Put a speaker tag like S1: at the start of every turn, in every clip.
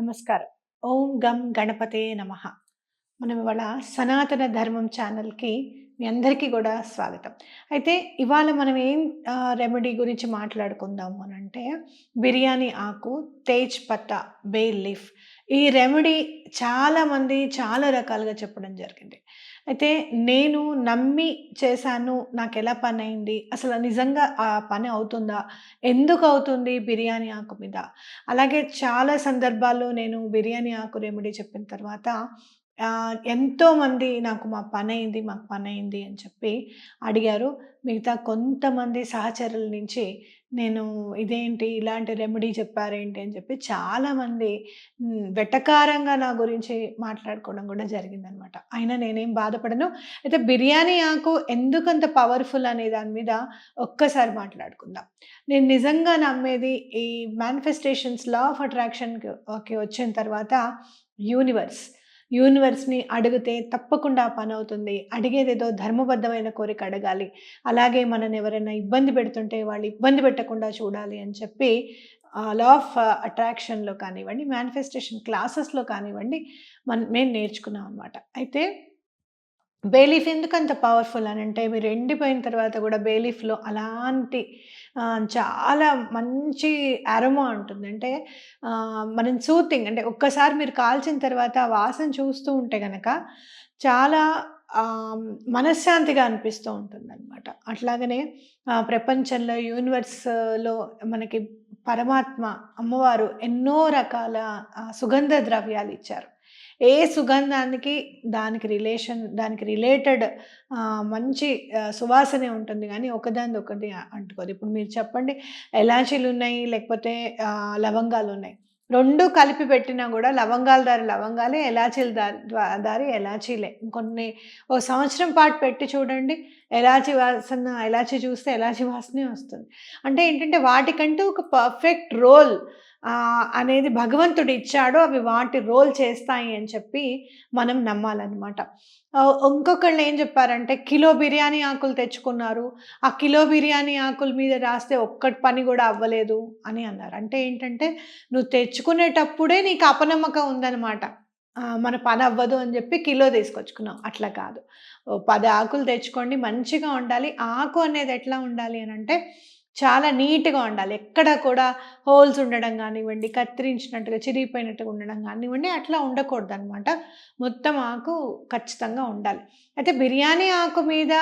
S1: నమస్కారం. ఓం గం గణపతే నమ. మనం ఇవాళ సనాతన ధర్మం ఛానల్కి మీ అందరికీ కూడా స్వాగతం. అయితే ఇవాళ మనం ఏం రెమెడీ గురించి మాట్లాడుకుందాము అని అంటే బిర్యానీ ఆకు తేజ్ పత్తా బే లీఫ్. ఈ రెమెడీ చాలామంది చాలా రకాలుగా చెప్పడం జరిగింది. అయితే నేను నమ్మి చేశాను నాకు ఎలా పని అయింది అసలు నిజంగా ఆ పని అవుతుందా ఎందుకు అవుతుంది బిర్యానీ ఆకు మీద? అలాగే చాలా సందర్భాల్లో నేను బిర్యానీ ఆకు రెమెడీ చెప్పిన తర్వాత ఎంతోమంది నాకు మా పని అయింది మాకు పని అయింది అని చెప్పి అడిగారు. మిగతా కొంతమంది సహచరుల నుంచి నేను ఇదేంటి ఇలాంటి రెమెడీ చెప్పారేంటి అని చెప్పి చాలామంది వెటకారంగా నా గురించి మాట్లాడుకోవడం కూడా జరిగిందనమాట. అయినా నేనేం బాధపడను. అయితే బిర్యానీ ఆకు ఎందుకంత పవర్ఫుల్ అనే దాని మీద ఒక్కసారి మాట్లాడుకుందాం. నేను నిజంగా నమ్మేది ఈ మేనిఫెస్టేషన్స్ లా ఆఫ్ అట్రాక్షన్కి వచ్చిన తర్వాత యూనివర్స్ యూనివర్స్ని అడిగితే తప్పకుండా పని అవుతుంది అడిగేది ఏదో ధర్మబద్ధమైన కోరిక అడగాలి. అలాగే మనని ఎవరైనా ఇబ్బంది పెడుతుంటే వాళ్ళు ఇబ్బంది పెట్టకుండా చూడాలి అని చెప్పి లా ఆఫ్ అట్రాక్షన్లో కానివ్వండి మేనిఫెస్టేషన్ క్లాసెస్లో కానివ్వండి మన మేము నేర్చుకున్నాం అనమాట అయితే బేలీఫ్ ఎందుకు అంత పవర్ఫుల్ అని అంటే మీరు ఎండిపోయిన తర్వాత కూడా బేలీఫ్లో అలాంటి చాలా మంచి అరమా ఉంటుంది. అంటే మనం సూతింగ్ అంటే ఒక్కసారి మీరు కాల్చిన తర్వాత ఆ వాసన చూస్తూ ఉంటే కనుక చాలా మనశ్శాంతిగా అనిపిస్తూ ఉంటుంది అనమాట అట్లాగనే ప్రపంచంలో యూనివర్స్లో మనకి పరమాత్మ అమ్మవారు ఎన్నో రకాల సుగంధ ద్రవ్యాలు ఇచ్చారు. ఏ సుగంధానికి దానికి రిలేషన్ దానికి రిలేటెడ్ మంచి సువాసనే ఉంటుంది కానీ ఒకదాని ఒకటి అంటుకోదు ఇప్పుడు మీరు చెప్పండి ఎలాచీలు ఉన్నాయి లేకపోతే లవంగాలు ఉన్నాయి? రెండు కలిపి పెట్టినా కూడా లవంగాల దారి లవంగాలే ఎలాచీల దారి దారి ఎలాచీలే. కొన్ని ఓ సంవత్సరం పాటు పెట్టి చూడండి ఎలాచి వాసన ఎలాచి చూస్తే ఎలాచి వాసనే వస్తుంది. అంటే ఏంటంటే వాటికంటూ ఒక పర్ఫెక్ట్ రోల్ అనేది భగవంతుడు ఇచ్చాడు అవి వాటి రోల్ చేస్తాయి అని చెప్పి మనం నమ్మాలన్నమాట. ఇంకొకళ్ళు ఏం చెప్పారంటే కిలో బిర్యానీ ఆకులు తెచ్చుకున్నారు. ఆ కిలో బిర్యానీ ఆకుల మీద రాస్తే ఒక్కటి పని కూడా అవ్వలేదు అని అన్నారు. అంటే ఏంటంటే నువ్వు తెచ్చుకునేటప్పుడే నీకు అపనమ్మకం ఉందన్నమాట. మన పని అవ్వదు అని చెప్పి కిలో తీసుకొచ్చుకున్నాం. అట్లా కాదు. పది ఆకులు తెచ్చుకోండి మంచిగా ఉండాలి. ఆకు అనేది ఎట్లా ఉండాలి అని అంటే చాలా నీట్గా ఉండాలి. ఎక్కడ కూడా హోల్స్ ఉండడం కానివ్వండి కత్తిరించినట్టుగా చిరిగిపోయినట్టుగా ఉండడం కానివ్వండి అట్లా ఉండకూడదు అనమాట మొత్తం ఆకు ఖచ్చితంగా ఉండాలి. అయితే బిర్యానీ ఆకు మీద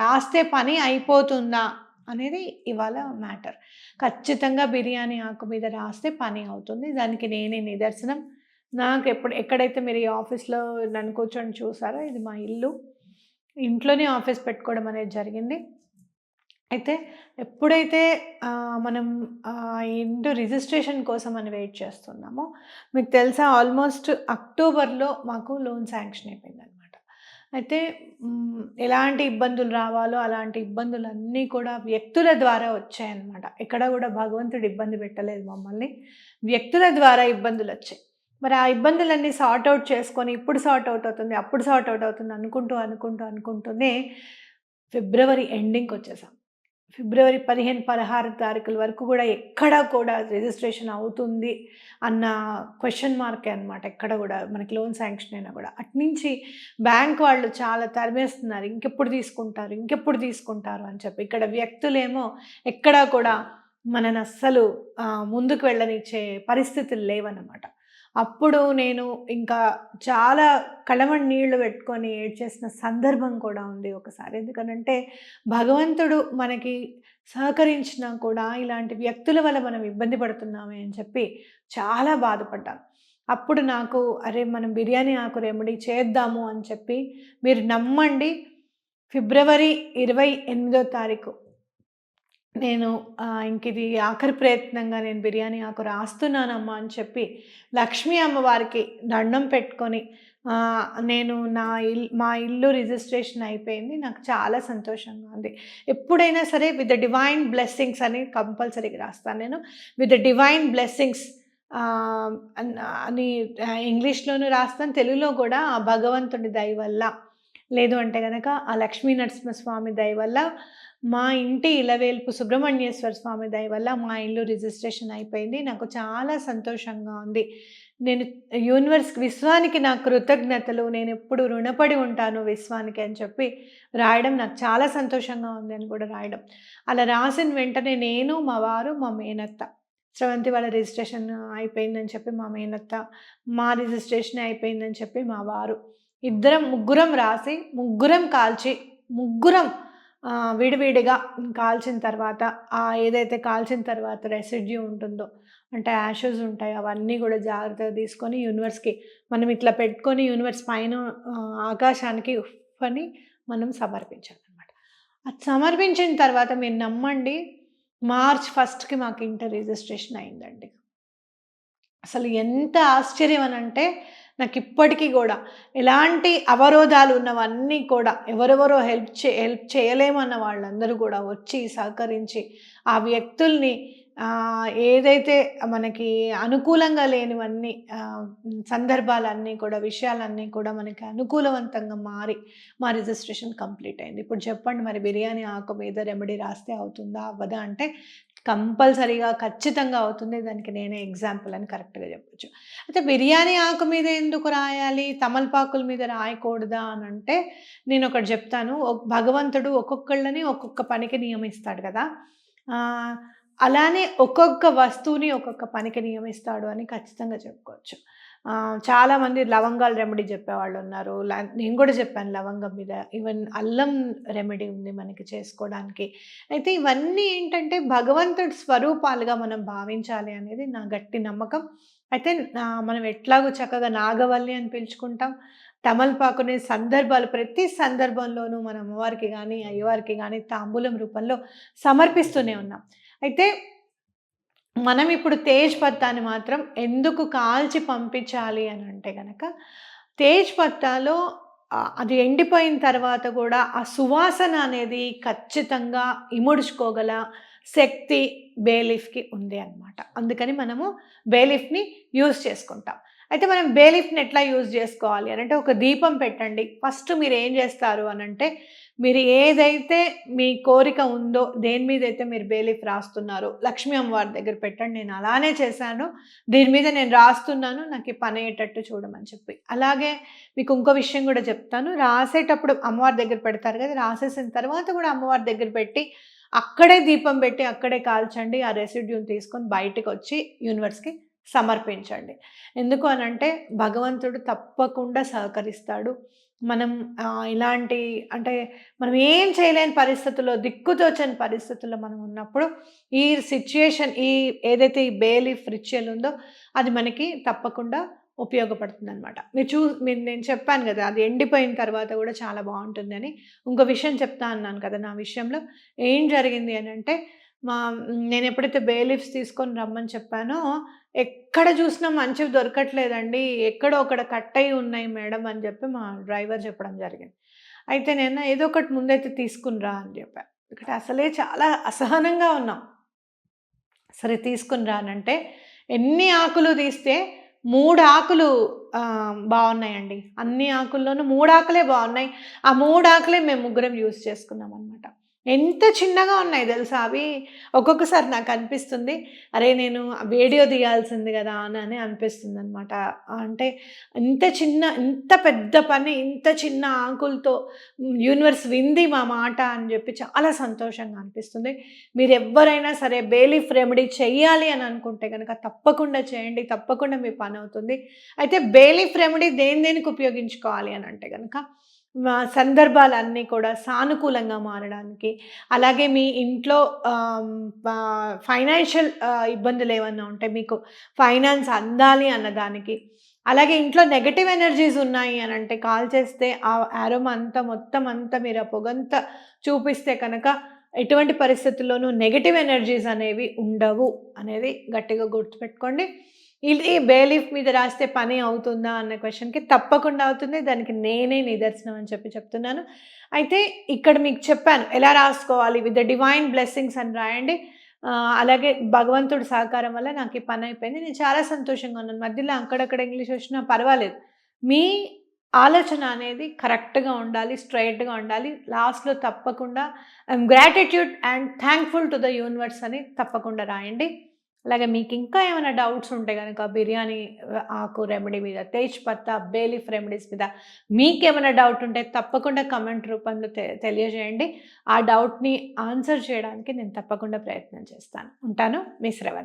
S1: రాస్తే పని అయిపోతుందా అనేది ఇవాళ మ్యాటర్. ఖచ్చితంగా బిర్యానీ ఆకు మీద రాస్తే పని అవుతుంది. దానికి నేనే నిదర్శనం. నాకు ఎప్పుడు ఎక్కడైతే మీరు ఈ ఆఫీస్లో నన్ను కూర్చొని చూసారో ఇది మా ఇల్లు. ఇంట్లోనే ఆఫీస్ పెట్టుకోవడం అనేది జరిగింది. అయితే ఎప్పుడైతే మనం ఆ, ఇంటి రిజిస్ట్రేషన్ కోసం అని వెయిట్ చేస్తున్నామో మీకు తెలుసా ఆల్మోస్ట్ అక్టోబర్లో మాకు లోన్ శాంక్షన్ అయిపోయింది అనమాట అయితే ఎలాంటి ఇబ్బందులు రావాలో అలాంటి ఇబ్బందులు అన్నీ కూడా వ్యక్తుల ద్వారా వచ్చాయన్నమాట ఎక్కడ కూడా భగవంతుడు ఇబ్బంది పెట్టలేదు మమ్మల్ని. వ్యక్తుల ద్వారా ఇబ్బందులు వచ్చాయి. మరి ఆ ఇబ్బందులన్నీ సార్ట్ అవుట్ చేసుకొని ఇప్పుడు సార్ట్ అవుట్ అవుతుంది అప్పుడు సార్ట్ అవుట్ అవుతుంది అనుకుంటూ అనుకుంటూ అనుకుంటూనే ఫిబ్రవరి ఎండింగ్కి వచ్చేసాం. ఫిబ్రవరి పదిహేను పదహారు తారీఖుల వరకు కూడా ఎక్కడ కూడా రిజిస్ట్రేషన్ అవుతుంది అన్న క్వశ్చన్ మార్కే అనమాట ఎక్కడ కూడా మనకి లోన్ శాంక్షన్ అయినా కూడా. అట్నుంచి బ్యాంక్ వాళ్ళు చాలా తరిమేస్తున్నారు. ఇంకెప్పుడు తీసుకుంటారు? ఇంకెప్పుడు తీసుకుంటారు? అని చెప్పి. ఇక్కడ వ్యక్తులేమో ఎక్కడా కూడా మనని అస్సలు ముందుకు వెళ్ళనిచ్చే పరిస్థితులు లేవన్నమాట. అప్పుడు నేను ఇంకా చాలా కళమడి నీళ్ళు పెట్టుకొని ఏడ్చేసిన సందర్భం కూడా ఉంది ఒకసారి. ఎందుకనంటే భగవంతుడు మనకి సహకరించినా కూడా ఇలాంటి వ్యక్తుల వల్ల మనం ఇబ్బంది పడుతున్నామే అని చెప్పి చాలా బాధపడ్డాను. అప్పుడు నాకు అరే మనం బిర్యానీ ఆకు రెమెడీ చేద్దాము అని చెప్పి మీరు నమ్మండి. ఫిబ్రవరి ఇరవై ఎనిమిదో తారీఖు నేను ఇంక ఇది ఆఖరి ప్రయత్నంగా నేను బిర్యానీ ఆకు రాస్తున్నానమ్మా అని చెప్పి లక్ష్మీ అమ్మవారికి దండం పెట్టుకొని నేను నా ఇల్ మా ఇల్లు రిజిస్ట్రేషన్ అయిపోయింది. నాకు చాలా సంతోషంగా ఉంది. ఎప్పుడైనా సరే విత్ ద డివైన్ బ్లెస్సింగ్స్ అని కంపల్సరీగా రాస్తాను నేను. విత్ ద డివైన్ బ్లెస్సింగ్స్ అని ఇంగ్లీష్లోనూ రాస్తాను. తెలుగులో కూడా ఆ భగవంతుడి దయ వల్ల లేదు అంటే కనుక ఆ లక్ష్మీ నరసింహస్వామి దయ వల్ల మా ఇంటి ఇలవేల్పు సుబ్రహ్మణ్యేశ్వర స్వామి దయ వల్ల మా ఇల్లు రిజిస్ట్రేషన్ అయిపోయింది. నాకు చాలా సంతోషంగా ఉంది. నేను యూనివర్స్ విశ్వానికి నా కృతజ్ఞతలు. నేను ఎప్పుడు రుణపడి ఉంటాను విశ్వానికి అని చెప్పి రాయడం నాకు చాలా సంతోషంగా ఉంది అని కూడా రాయడం. అలా రాసిన వెంటనే నేను మా వారు మా మేనత్త. స్రవంతి వాళ్ళ రిజిస్ట్రేషన్ అయిపోయిందని చెప్పి మా మేనత్త మా రిజిస్ట్రేషన్ అయిపోయిందని చెప్పి మా వారు. ఇద్దరం ముగ్గురం రాసి ముగ్గురం కాల్చి ముగ్గురం విడివిడిగా కాల్చిన తర్వాత ఆ ఏదైతే కాల్చిన తర్వాత రెసిడ్యూ ఉంటుందో అంటే యాషెస్ ఉంటాయి అవన్నీ కూడా జాగ్రత్తగా తీసుకొని యూనివర్స్కి మనం ఇట్లా పెట్టుకొని యూనివర్స్ పైన ఆకాశానికి ఉఫ్ అని మనం సమర్పించాలన్నమాట. అది సమర్పించిన తర్వాత మీరు నమ్మండి మార్చ్ ఫస్ట్కి మాకు ఇంటర్ రిజిస్ట్రేషన్ అయిందండి. అసలు ఎంత ఆశ్చర్యం అని అంటే నాకు ఇప్పటికీ కూడా ఎలాంటి అవరోధాలు ఉన్నవన్నీ కూడా ఎవరెవరో హెల్ప్ చే హెల్ప్ చేయలేమన్న వాళ్ళందరూ కూడా వచ్చి సహకరించి ఆ వ్యక్తుల్ని ఏదైతే మనకి అనుకూలంగా లేనివన్నీ సందర్భాలన్నీ కూడా విషయాలన్నీ కూడా మనకి అనుకూలవంతంగా మారి మా రిజిస్ట్రేషన్ కంప్లీట్ అయింది. ఇప్పుడు చెప్పండి మరి బిర్యానీ ఆకు మీద రెమెడీ రాస్తే అవుతుందా అవ్వదా అంటే కంపల్సరీగా ఖచ్చితంగా అవుతుంది. దానికి నేనే ఎగ్జాంపుల్ అని కరెక్ట్గా చెప్పొచ్చు. అయితే బిర్యానీ ఆకు మీద ఎందుకు రాయాలి? తమలపాకుల మీద రాయకూడదా అని అంటే నేను ఒకటి చెప్తాను. భగవంతుడు ఒక్కొక్కళ్ళని ఒక్కొక్క పనికి నియమిస్తాడు కదా. అలానే ఒక్కొక్క వస్తువుని ఒక్కొక్క పనికి నియమిస్తాడు అని ఖచ్చితంగా చెప్పుకోవచ్చు. చాలామంది లవంగాల రెమెడీ చెప్పేవాళ్ళు ఉన్నారు. నేను కూడా చెప్పాను లవంగం మీద. ఈవెన్ అల్లం రెమెడీ ఉంది మనకి చేసుకోవడానికి. అయితే ఇవన్నీ ఏంటంటే భగవంతుడి స్వరూపాలుగా మనం భావించాలి అనేది నా గట్టి నమ్మకం. అయితే మనం ఎట్లాగో చక్కగా నాగవల్లి అని పిలుచుకుంటాం. తమలపాకునే సందర్భాలు ప్రతి సందర్భంలోనూ మన అమ్మవారికి కానీ అయ్యవారికి కానీ తాంబూలం రూపంలో సమర్పిస్తూనే ఉన్నాం. అయితే మనం ఇప్పుడు తేజ్ పత్తాని మాత్రం ఎందుకు కాల్చి పంపించాలి అని అంటే కనుక తేజ్ పత్తాలో అది ఎండిపోయిన తర్వాత కూడా ఆ సువాసన అనేది ఖచ్చితంగా ఇముడుచుకోగల శక్తి బేలీఫ్కి ఉంది అన్నమాట. అందుకని మనము బేలీఫ్ని యూజ్ చేసుకుంటాం. అయితే మనం బేలీఫ్ని ఎట్లా యూజ్ చేసుకోవాలి అని అంటే ఒక దీపం పెట్టండి. ఫస్ట్ మీరు ఏం చేస్తారు అని అంటే మీరు ఏదైతే మీ కోరిక ఉందో దేని మీద అయితే మీరు బేలీఫ్ రాస్తున్నారో లక్ష్మీ అమ్మవారి దగ్గర పెట్టండి. నేను అలానే చేశాను. దీని మీద నేను రాస్తున్నాను. నాకు పని అయ్యేటట్టు చూడమని చెప్పి. అలాగే మీకు ఇంకో విషయం కూడా చెప్తాను. రాసేటప్పుడు అమ్మవారి దగ్గర పెడతారు కదా రాసేసిన తర్వాత కూడా అమ్మవారి దగ్గర పెట్టి అక్కడే దీపం పెట్టి అక్కడే కాల్చండి. ఆ రెసిడ్యూని తీసుకొని బయటకు వచ్చి యూనివర్స్కి సమర్పించండి. ఎందుకు అనంటే భగవంతుడు తప్పకుండా సహకరిస్తాడు. మనం ఇలాంటి అంటే మనం ఏం చేయలేని పరిస్థితుల్లో దిక్కుతోచని పరిస్థితుల్లో మనం ఉన్నప్పుడు ఈ సిచ్యుయేషన్ ఈ ఏదైతే ఈ బేలీఫ్ ఫ్రిచ్యల్ ఉందో అది మనకి తప్పకుండా ఉపయోగపడుతుంది అనమాట మీరు చూ మీరు నేను చెప్పాను కదా అది ఎండిపోయిన తర్వాత కూడా చాలా బాగుంటుందని. ఇంకో విషయం చెప్తా అన్నాను కదా నా విషయంలో. ఏం జరిగింది అని అంటే మా నేను ఎప్పుడైతే బేలిఫ్స్ తీసుకొని రమ్మని చెప్పానో ఎక్కడ చూసినా మంచివి దొరకట్లేదండి. ఎక్కడో ఒకడ కట్ అయి ఉన్నాయి మేడం అని చెప్పి మా డ్రైవర్ చెప్పడం జరిగింది. అయితే నేను ఏదో ఒకటి ముందైతే తీసుకునిరా అని చెప్పాను ఇక్కడ అసలే చాలా అసహనంగా ఉన్నాం. సరే తీసుకునిరా అని అంటే ఎన్ని ఆకులు తీస్తే మూడు ఆకులు బాగున్నాయండి. అన్ని ఆకుల్లోనూ మూడు ఆకులే బాగున్నాయి. ఆ మూడు ఆకులే మేము ముగ్గురం యూజ్ చేసుకున్నాం అనమాట ఎంత చిన్నగా ఉన్నాయి తెలుసా అవి? ఒక్కొక్కసారి నాకు అనిపిస్తుంది అరే నేను వీడియో తీయాల్సింది కదా అని అని అనిపిస్తుంది అనమాట అంటే ఇంత చిన్న ఇంత పెద్ద పని ఇంత చిన్న ఆకులతో యూనివర్స్ వింది మా మాట అని చెప్పి చాలా సంతోషంగా అనిపిస్తుంది. మీరు ఎవరైనా సరే బేలీఫ్ రెమెడీ చేయాలి అని అనుకుంటే కనుక తప్పకుండా చేయండి తప్పకుండా మీ పని అవుతుంది. అయితే బేలీఫ్ రెమెడీ దేని దేనికి ఉపయోగించుకోవాలి అని అంటే కనుక సందర్భాలన్నీ కూడా సానుకూలంగా మారడానికి. అలాగే మీ ఇంట్లో ఫైనాన్షియల్ ఇబ్బందులు ఏమన్నా ఉంటే మీకు ఫైనాన్స్ అందాలి అన్నదానికి. అలాగే ఇంట్లో నెగటివ్ ఎనర్జీస్ ఉన్నాయి అని అంటే కాల్ చేస్తే ఆ ఆరోమ అంతా మొత్తం అంతా మీరు ఆ పొగంతా చూపిస్తే కనుక ఎటువంటి పరిస్థితుల్లోనూ నెగటివ్ ఎనర్జీస్ అనేవి ఉండవు అనేది గట్టిగా గుర్తుపెట్టుకోండి. ఇది బేలీఫ్ మీద రాస్తే పని అవుతుందా అన్న క్వశ్చన్కి తప్పకుండా అవుతుంది. దానికి నేనే నిదర్శనం అని చెప్పి చెప్తున్నాను. అయితే ఇక్కడ మీకు చెప్పాను ఎలా రాసుకోవాలి? విత్ ద డివైన్ బ్లెస్సింగ్స్ అని రాయండి. అలాగే భగవంతుడి సహకారం వల్ల నాకు ఈ పని అయిపోయింది. నేను చాలా సంతోషంగా ఉన్నాను. మధ్యలో అక్కడక్కడ ఇంగ్లీష్ వచ్చినా పర్వాలేదు. మీ ఆలోచన అనేది కరెక్ట్గా ఉండాలి స్ట్రైట్గా ఉండాలి. లాస్ట్లో తప్పకుండా I'm gratitude and thankful to the universe అని తప్పకుండా రాయండి. అలాగే మీకు ఇంకా ఏమైనా డౌట్స్ ఉంటే కనుక బిర్యానీ ఆకు రెమెడీ మీద తేజ్ పత్తా బేలిఫ్ రెమెడీస్ మీద మీకేమైనా డౌట్ ఉంటే తప్పకుండా కమెంట్ రూపంలో తె తెలియజేయండి. ఆ డౌట్ని ఆన్సర్ చేయడానికి నేను తప్పకుండా ప్రయత్నం చేస్తాను. ఉంటాను. మీ శ్రవంతి.